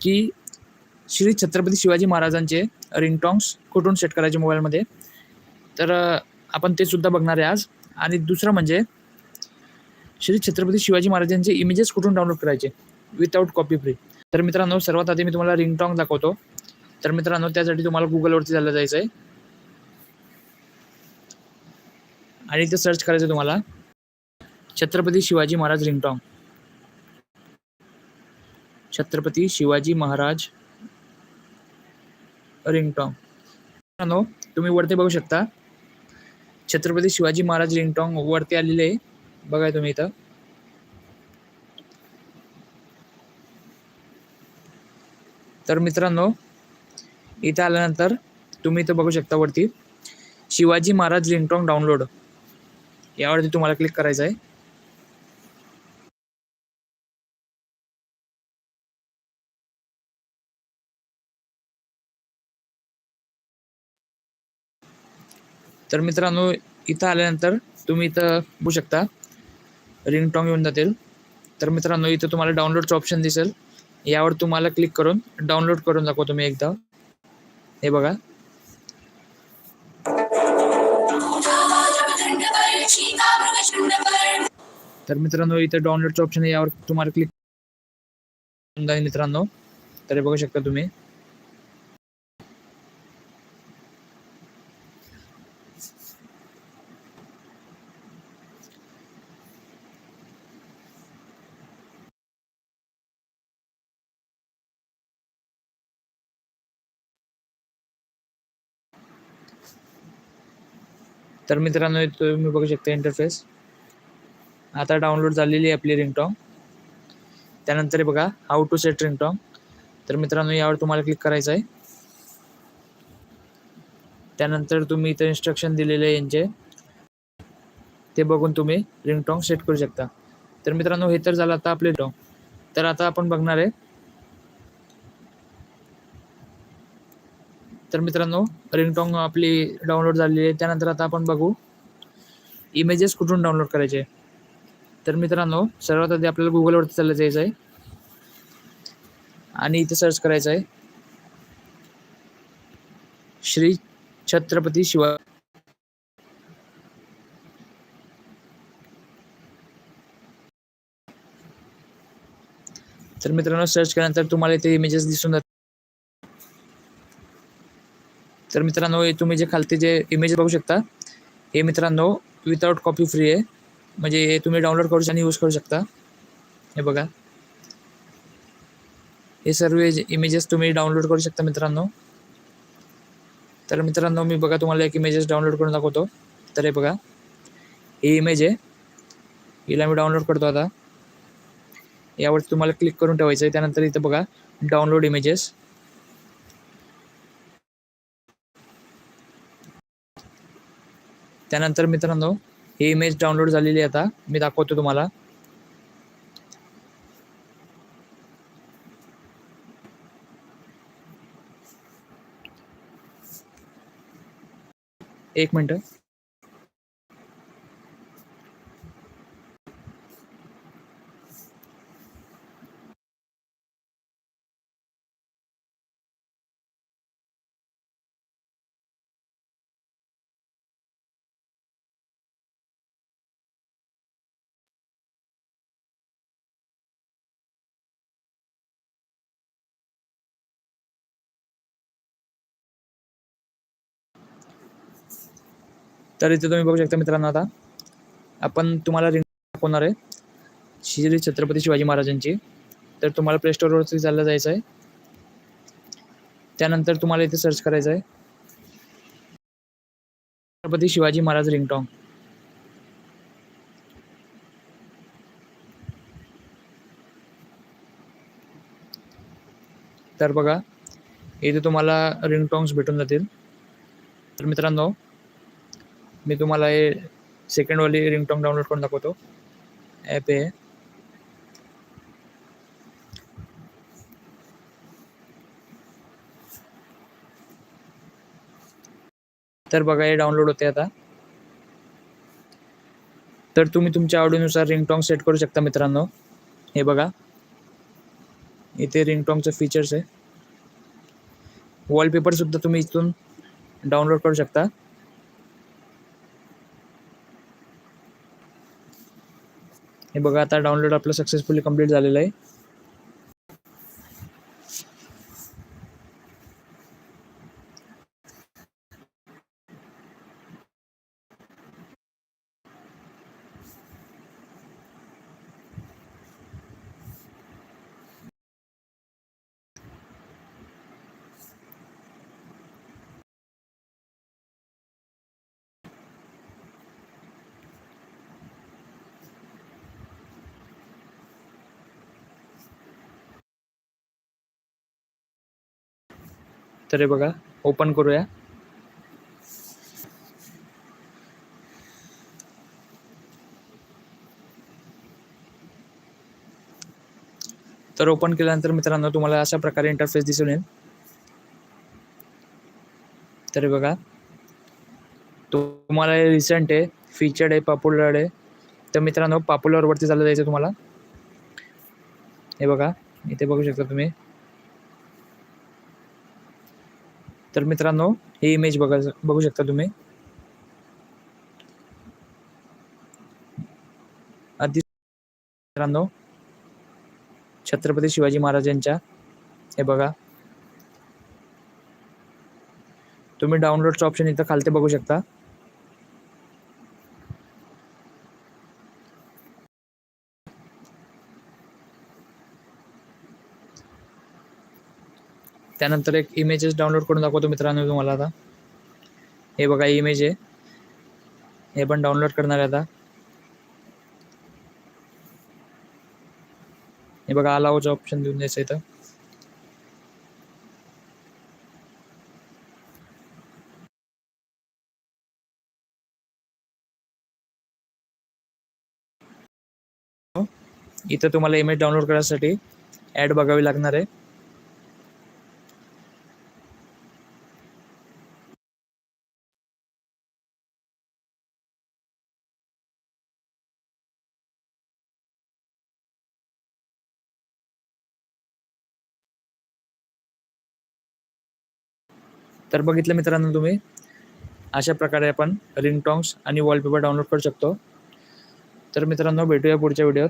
की श्री छत्रपती शिवाजी महाराजांचे रिंगटॉंग्स कुठून सेट करायचे मोबाईलमध्ये तर आपण ते सुद्धा बघणार आहे आज. आणि दुसरं म्हणजे श्री छत्रपती शिवाजी महाराजांचे इमेजेस कुठून डाउनलोड करायचे? विदाऊट कॉपी फ्री तर मित्रांनो सर्वात आधी मी तुम्हाला रिंगटॉंग दाखवतो. तर मित्रांनो त्यासाठी तुम्हाला गुगलवरती चाललं जायचं आहे आणि ते सर्च करायचं आहे तुम्हाला. छत्रपती शिवाजी महाराज रिंगटॉंग छत्रपती शिवाजी महाराज रिंगटॉंग. मित्रांनो तुम्ही वरती बघू शकता. छत्रपती शिवाजी महाराज रिंगटॉंग वरती आलेले आहे. बघा तुम्ही इथं. तर मित्रांनो इथं आल्यानंतर तुम्ही इथं बघू शकता वरती. Shivaji Maharaj ringtone download. यावरती तुम्हाला क्लिक करायचं आहे. तर मित्रांनो इथं आल्यानंतर तुम्ही इथं बघू शकता रिंगटॉंग येऊन जातील. तर मित्रांनो इथं तुम्हाला डाउनलोडचं ऑप्शन दिसेल. यावर तुम्हाला क्लिक करून डाउनलोड करून दाखव तुम्ही एकदा. हे बघा. तर मित्रांनो इथं डाउनलोडचं ऑप्शन यावर तुम्हाला क्लिक जाईल मित्रांनो. तर हे बघू शकता तुम्ही. तर मित्रांनो तुम्ही बघू शकता इंटरफेस आता डाउनलोड झालेली आहे आपली रिंगटॉंग त्यानंतर बघा हाऊ टू सेट रिंगटॉंग तर मित्रांनो यावर तुम्हाला क्लिक करायचं आहे. त्यानंतर तुम्ही इथं इन्स्ट्रक्शन दिलेले आहे यांचे. ते बघून तुम्ही रिंगटॉंग सेट करू शकता. तर मित्रांनो हे तर झालं आता आपले टॉंग तर आता आपण बघणार आहे तर मित्रांनो रिंगटॉंग आपली डाउनलोड झालेली आहे. त्यानंतर आता आपण बघू इमेजेस कुठून डाउनलोड करायचे. तर मित्रांनो सर्वात आधी आपल्याला गुगलवरती चाललं जायचं आहे. आणि इथे सर्च करायचं आहे. श्री छत्रपती शिवा तर मित्रांनो सर्च केल्यानंतर तुम्हाला इथे इमेजेस दिसून जातात तर मित्रांनो हे तुम्ही जे खालती जे इमेज बघू शकता हे मित्रांनो विदाउट कॉपी फ्री आहे. म्हणजे हे तुम्ही डाउनलोड करू शकता आणि यूज करू शकता. हे बघा. हे सर्व इमेजेस तुम्ही डाउनलोड करू शकता मित्रांनो. तर मित्रांनो मी बघा तुम्हाला एक इमेजेस डाउनलोड करून दाखवतो. तर हे बघा. ही इमेज आहे. हिला मी डाउनलोड करतो आता. यावरती तुम्हाला क्लिक करून ठेवायचं आहे. त्यानंतर इथं बघा डाउनलोड इमेजेस त्यानंतर मित्रांनो ही इमेज डाउनलोड झालेली आहे आता. मी दाखवतो तुम्हाला. एक मिनटं. तर इथे तुम्ही बघू शकता मित्रांनो आता. आपण तुम्हाला रिंग दाखवणार आहे. श्री छत्रपती शिवाजी महाराजांची. तर तुम्हाला प्ले स्टोअरवरती चाललं जायचं आहे. त्यानंतर तुम्हाला इथे सर्च करायचं आहे. छत्रपती शिवाजी महाराज रिंगटॉंग तर बघा इथे तुम्हाला रिंगटॉंग्स भेटून जातील. तर मित्रांनो मी तुम्हाला हे सेकंडवाली रिंगटॉन डाउनलोड करून दाखवतो. ॲप आहे तर बघा हे डाउनलोड होते आता. तर तुम्ही तुमच्या आवडीनुसार रिंगटॉंग सेट करू शकता मित्रांनो. हे बघा. इथे रिंगटॉंगचं फीचर्स आहे. वॉलपेपरसुद्धा तुम्ही इथून डाउनलोड करू शकता. हे बघा आता डाउनलोड आपलं सक्सेसफुली कंप्लीट झालेलं आहे. तर हे बघा ओपन करूया. तर ओपन केल्यानंतर मित्रांनो तुम्हाला अशा प्रकारे इंटरफेस दिसून येईल. तर बघा तुम्हाला रिसेंट आहे फीचर्ड आहे पॉप्युलर आहे. तर मित्रांनो पॉप्युलरवरती चाललं जायचं तुम्हाला. हे बघा इथे बघू शकता तुम्ही. तर मित्रांनो ही इमेज बघा बघू शकता तुम्ही. मित्रांनो छत्रपती शिवाजी महाराजांच्या हे बघा. तुम्ही डाउनलोडचं ऑप्शन इथं खालते बघू शकता. त्यानंतर एक इमेजेस डाउनलोड करून दाखवतो मित्रांनो तुम्हाला आता. हे बघा इमेज आहे. हे पण डाउनलोड करणार आहे आता. हे बघा अलावचं ऑप्शन देऊन द्यायचं इथं. इथं तुम्हाला इमेज डाउनलोड करण्यासाठी ॲड बघावी लागणार आहे. तर बघितलं मित्रांनो तुम्ही. अशा प्रकारे आपण रिंगटॉंग्स आणि वॉलपेपर डाउनलोड करू शकतो. तर मित्रांनो भेटूया पुढच्या व्हिडिओत.